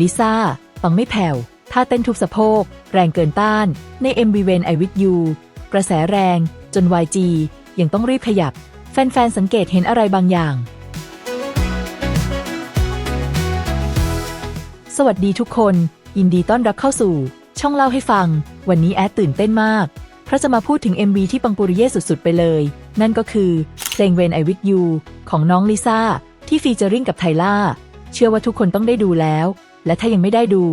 ลิซ่า ปังไม่แผ่วท่าเต้นทุบสะโพก แรงเกินต้าน ใน MV When I With You กระแสแรงจน YG ยังต้องรีบขยับ แฟนๆ สังเกตเห็นอะไรบางอย่าง สวัสดีทุกคน ยินดีต้อนรับเข้าสู่ ช่องเล่าให้ฟัง วันนี้แอดตื่นเต้นมาก เพราะจะมาพูดถึง MV ที่ปังปุริเย่สุดๆ ไปเลย นั่นก็คือเพลง When I With You ของน้องลิซ่าที่ฟีเจอริ่งกับไทล่า เชื่อว่าทุกคนต้องได้ดูแล้ว และถ้ายังไม่ได้ดู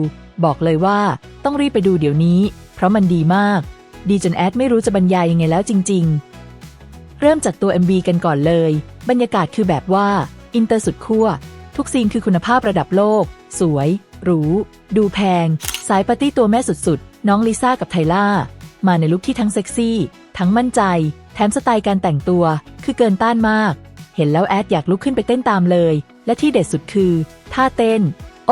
บอกเลยว่าต้องรีบไปดูเดี๋ยวนี้ เพราะมันดีมาก ดีจนแอดไม่รู้จะบรรยายยังไงแล้วจริง ๆ เริ่มจากตัว MV กันก่อนเลย บรรยากาศคือแบบว่า อินเตอร์สุดขั้ว ทุกซีนคือคุณภาพระดับโลก สวย หรู ดูแพง สายปาร์ตี้ตัวแม่สุดๆ น้องลิซ่ากับไทล่า มาในลุคที่ทั้งเซ็กซี่ ทั้งมั่นใจ แถมสไตล์การแต่งตัว คือเกินต้านมาก เห็นแล้วแอดอยากลุกขึ้นไปเต้นตามเลย และที่เด็ดสุดคือท่าเต้น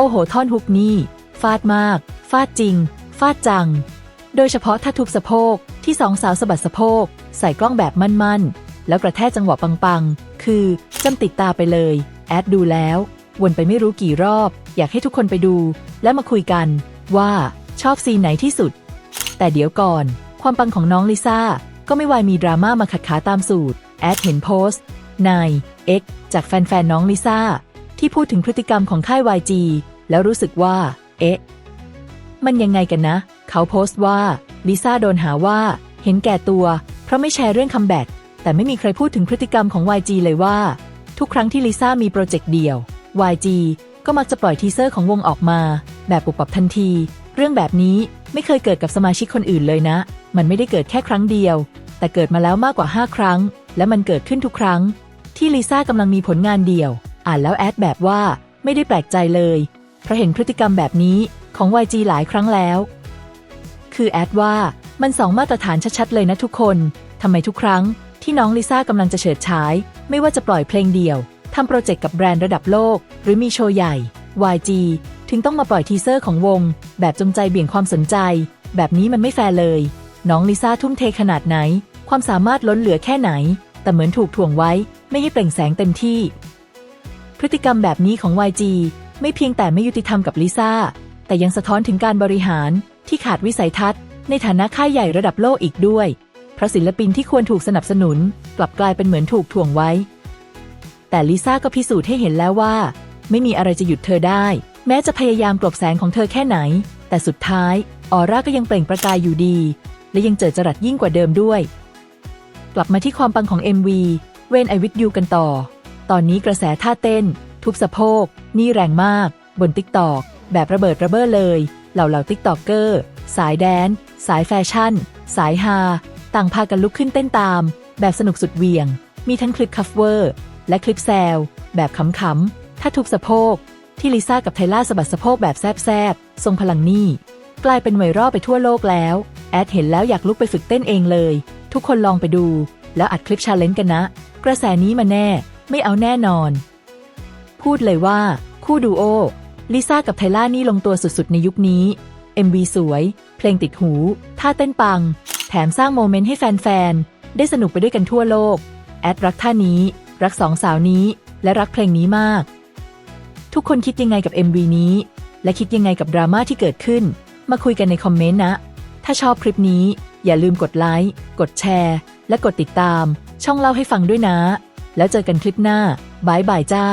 โอ้โห ท่อนฮุกนี่ ฟาดมาก ฟาดจริง ฟาดจัง โดยเฉพาะท่าทุบสะโพกที่สองสาวสะบัดสะโพก ใส่กล้องแบบมั่นๆ แล้วกระแทกจังหวะปังๆ คือจำติดตาไปเลย แอดดูแล้ว วนไปไม่รู้กี่รอบ อยากให้ทุกคนไปดู และมาคุยกัน ว่าชอบซีนไหนที่สุด แต่เดี๋ยวก่อน ความปังของน้องลิซ่าก็ไม่วายมีดราม่ามาขัดขาตามสูตร แอดเห็นโพสต์ใน X จากแฟนๆน้องลิซ่า ที่พูดถึงพฤติกรรมของค่าย YG แล้วรู้สึกว่า เอ๊ะ มันยังไงกันนะ เขาโพสต์ว่าลิซ่าโดนหาว่า เห็นแก่ตัว เพราะไม่แชร์เรื่องคัมแบ็กแต่ไม่มีใครพูดถึงพฤติกรรมของ YG เลยว่า ทุกครั้งที่ลิซ่ามีโปรเจกต์เดี่ยว YG ก็มักจะปล่อยทีเซอร์ของวงออกมา แบบปุบปับทันที เรื่องแบบนี้ไม่เคยเกิดกับสมาชิกคนอื่นเลยนะ มันไม่ได้เกิดแค่ครั้งเดียว แต่เกิดมาแล้วมากกว่า 5 ครั้ง และมันเกิดขึ้นทุกครั้ง ที่ลิซ่ากำลังมีผลงานเดี่ยว อ่านแล้วแอดแบบว่าไม่ได้แปลกใจเลย เพราะเห็นพฤติกรรมแบบนี้ของ YG หลายครั้งแล้ว คือแอดว่ามันสองมาตรฐานชัดๆเลยนะทุกคนทำไมทุกครั้งที่น้องลิซ่ากำลังจะเฉิดฉาย ไม่ว่าจะปล่อยเพลงเดี่ยวทำโปรเจกต์กับแบรนด์ระดับโลก หรือมีโชว์ใหญ่ YG ถึงต้องมาปล่อยทีเซอร์ของวง แบบจงใจเบี่ยงความสนใจ แบบนี้มันไม่แฟร์เลย น้องลิซ่าทุ่มเทขนาดไหน ความสามารถล้นเหลือแค่ไหน แต่เหมือนถูกถ่วงไว้ไม่ให้เปล่งแสงเต็มที่ พฤติกรรมแบบนี้ของ YG ไม่เพียงแต่ไม่ยุติธรรมกับลิซ่า แต่ยังสะท้อนถึงการบริหารที่ขาดวิสัยทัศน์ ในฐานะค่ายใหญ่ระดับโลกอีกด้วย เพราะศิลปินที่ควรถูกสนับสนุน กลับกลายเป็นเหมือนถูกถ่วงไว้ แต่ลิซ่าก็พิสูจน์ให้เห็นแล้วว่า ไม่มีอะไรจะหยุดเธอได้ แม้จะพยายามกลบแสงของเธอแค่ไหน แต่สุดท้ายออร่าก็ยังเปล่งประกายอยู่ดี และยังเจิดจรัสยิ่งกว่าเดิมด้วย กลับมาที่ความปังของ MV เวนไอวิทยูกันต่อ ตอนนี้กระแสท่าเต้น ทุบสะโพก นี่แรงมาก บนติ๊กตอกแบบระเบิดระเบ้อเลย เหล่าเหล่าติ๊กตอกเกอร์ สายแดน สายแฟชั่น สายฮา ต่างพากันลุกขึ้นเต้นตาม แบบสนุกสุดเวียง มีทั้งคลิปคัฟเวอร์ และคลิปแซวแบบขำๆ ถ้าทุบสะโพก ที่ลิซ่ากับไทล่าสะบัดสะโพกแบบแซบๆ ทรงพลังนี่ กลายเป็นไวรัลไปทั่วโลกแล้ว แอดเห็นแล้วอยากลุกไปฝึกเต้นเองเลย ทุกคนลองไปดู แล้วอัดคลิปชาเลนจ์กันนะ กระแสนี้มาแน่ ไม่เอาแน่นอน พูดเลยว่า คู่ดูโอลิซ่ากับไทล่านี่ลงตัวสุดๆ ในยุคนี้ MV สวย เพลงติดหู ท่าเต้นปัง แถมสร้างโมเมนต์ให้แฟนๆ ได้สนุกไปด้วยกันทั่วโลก แอดรักท่านี้ รักสองสาวนี้ และรักเพลงนี้มาก ทุกคนคิดยังไงกับ MV นี้ และคิดยังไงกับดราม่าที่เกิดขึ้น มาคุยกันในคอมเมนต์นะ ถ้าชอบคลิปนี้ อย่าลืมกดไลค์ กดแชร์ และกดติดตาม ช่องเล่าให้ฟังด้วยนะ แล้วเจอกันคลิปหน้าบายบายจ้า